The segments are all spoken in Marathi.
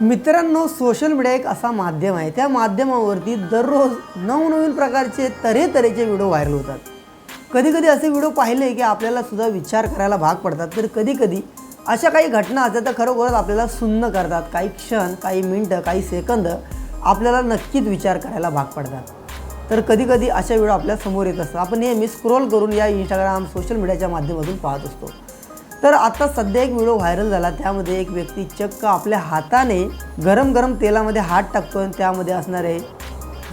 मित्रांनो सोशल मीडिया एक असा माध्यम आहे. त्या माध्यमावरती दररोज नवनवीन प्रकारचे तऱ्हेतऱ्हेचे व्हिडिओ व्हायरल होतात. कधीकधी असे व्हिडिओ पाहिले की आपल्याला सुद्धा विचार करायला भाग पडतात. तर कधीकधी अशा काही घटना असतात तर खरोखरच आपल्याला सुन्न करतात. काही क्षण काही मिनटं काही सेकंद आपल्याला नक्कीच विचार करायला भाग पडतात. तर कधीकधी अशा व्हिडिओ आपल्यासमोर येत असतात. आपण नेहमी स्क्रोल करून या इंस्टाग्राम सोशल मीडियाच्या माध्यमातून पाहत असतो. तर आता सध्या एक व्हिडिओ व्हायरल झाला. त्यामध्ये एक व्यक्ती चक्क आपल्या हाताने गरम गरम तेलामध्ये हात टाकतो आणि त्यामध्ये असणारे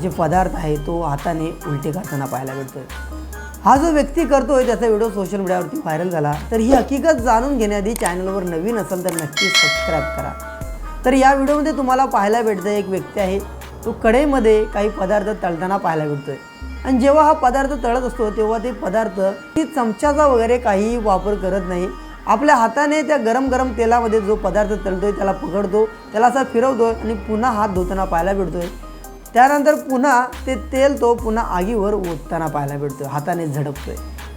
जे पदार्थ आहे तो हाताने उलटे करताना पाहायला मिळतोय. हा जो व्यक्ती करतोय त्याचा व्हिडिओ सोशल मीडियावरती व्हायरल झाला. तर ही हकीकत जाणून घेण्याआधी चॅनलवर नवीन असेल तर नक्की सबस्क्राईब करा. तर या व्हिडिओमध्ये तुम्हाला पाहायला भेटतं एक व्यक्ती आहे. तो कढईमध्ये काही पदार्थ तळताना पाहायला भेटतोय आणि जेव्हा हा पदार्थ तळत असतो तेव्हा ते पदार्थ ती चमच्याचा वगैरे काही वापर करत नाही. आपल्या हाताने त्या गरम गरम तेलामध्ये जो पदार्थ तळतोय त्याला पकडतो त्याला असा फिरवतोय आणि पुन्हा हात धुताना पाहायला भेटतो आहे त्यानंतर पुन्हा ते तेल तो पुन्हा आगीवर ओतताना पाहायला भेटतो हाताने आहे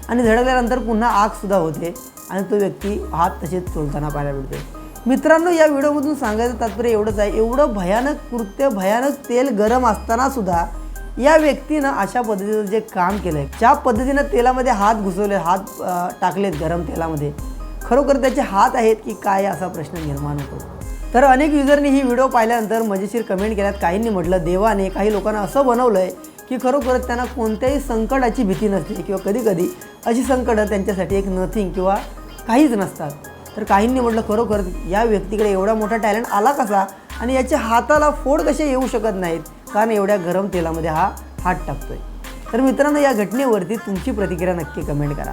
आणि झडकल्यानंतर पुन्हा आगसुद्धा होते आणि तो व्यक्ती हात तसेच चोळताना पाहायला भेटतो मित्रांनो या व्हिडिओमधून सांगायचं तात्पर्य एवढंच आहे एवढं भयानक कृत्य भयानक तेल गरम असतानासुद्धा या व्यक्तीनं अशा पद्धतीचं जे काम केलं आहे ज्या पद्धतीनं तेलामध्ये हात घुसवले हात टाकलेत गरम तेलामध्ये खरोखर त्याचे हात आहेत की काय असा प्रश्न निर्माण होतो. तर अनेक युजरनी ही व्हिडिओ पाहिल्यानंतर मजेशीर कमेंट केल्यात. काहींनी म्हटलं देवाने काही लोकांना असं बनवलं आहे की खरोखरच त्यांना कोणत्याही संकटाची भीती नसते किंवा कधीकधी अशी संकटं त्यांच्यासाठी एक नथिंग किंवा काहीच नसतात. तर काहींनी म्हटलं खरोखर या व्यक्तीकडे एवढा मोठा टॅलेंट आला कसा आणि याच्या हाताला फोड कसे येऊ शकत नाहीत? कारण एवढ्या गरम तेलामध्ये हा हात टाकतोय. तर मित्रांनो या घटनेवरती तुमची प्रतिक्रिया नक्की कमेंट करा.